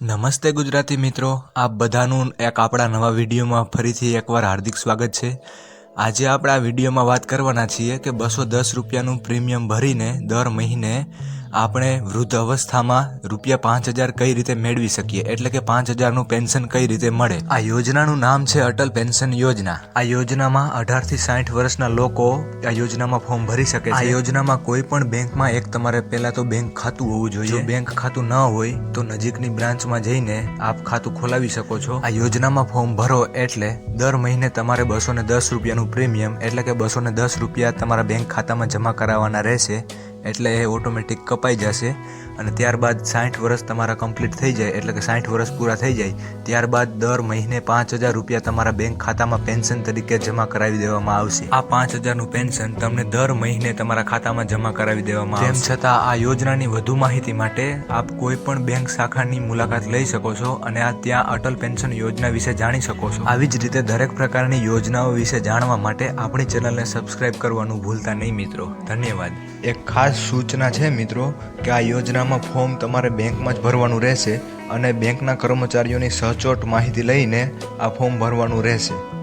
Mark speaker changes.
Speaker 1: નમસ્તે ગુજરાતી મિત્રો. આપ બધાનું એક આપણા નવા વિડીયોમાં ફરીથી એકવાર હાર્દિક સ્વાગત છે. આજે આપણે આ વિડીયોમાં વાત કરવાના છીએ કે બસો દસ રૂપિયાનું પ્રીમિયમ ભરીને દર મહિને આપણે વૃદ્ધ અવસ્થામાં રૂપિયા પાંચ હજાર કઈ રીતે મેળવી શકીએ? એટલે કે પાંચ હજારનું પેન્શન કઈ રીતે મળે? આ યોજનાનું નામ છે અટલ પેન્શન યોજના. આ યોજનામાં અઢારથી સાઠ વર્ષના લોકો આ યોજનામાં ફોર્મ ભરી શકે આ યોજનામાં કોઈ પણ બેંકમાં એક તમારે પહેલા તો બેંક ખાતું હોવું જોઈએ. જો બેંક ખાતું ન હોય, તો નજીકની બ્રાન્ચમાં જઈને આપ ખાતું ખોલાવી શકો છો. આ યોજનામાં ફોર્મ ભરો એટલે દર મહિને તમારે બસો ને દસ રૂપિયાનું પ્રીમિયમ, એટલે કે બસો ને દસ રૂપિયા તમારા બેંક ખાતામાં જમા કરાવવાના રહેશે. એટલે એ ઓટોમેટિક કપાઈ જશે. અને ત્યારબાદ સાઠ વર્ષ તમારા કમ્પ્લીટ થઈ જાય એટલે કે સાઠ વર્ષ પૂરા થઈ જાય ત્યારબાદ દર મહિને પાંચ હજાર રૂપિયા તમારા બેંક ખાતામાં પેન્શન તરીકે જમા કરાવી દેવામાં આવશે. આ પાંચ હજારનું પેન્શન તમને દર મહિને તમારા ખાતામાં જમા કરાવી દેવામાં આવશે. તેમ છતાં આ યોજનાની વધુ માહિતી માટે આપ કોઈ પણ બેંક શાખાની મુલાકાત લઈ શકો છો અને આ ત્યાં અટલ પેન્શન યોજના વિશે જાણી શકો છો. આવી જ રીતે દરેક પ્રકારની યોજનાઓ વિશે જાણવા માટે આપણી ચેનલને સબસ્ક્રાઇબ કરવાનું ભૂલતા નહીં મિત્રો. ધન્યવાદ. એક ખાસ સૂચના છે મિત્રો કે આ યોજનામાં ફોર્મ તમારે બેંકમાં જ ભરવાનું રહેશે અને બેંકના કર્મચારીઓની સચોટ માહિતી લઈને આ ફોર્મ ભરવાનું રહેશે.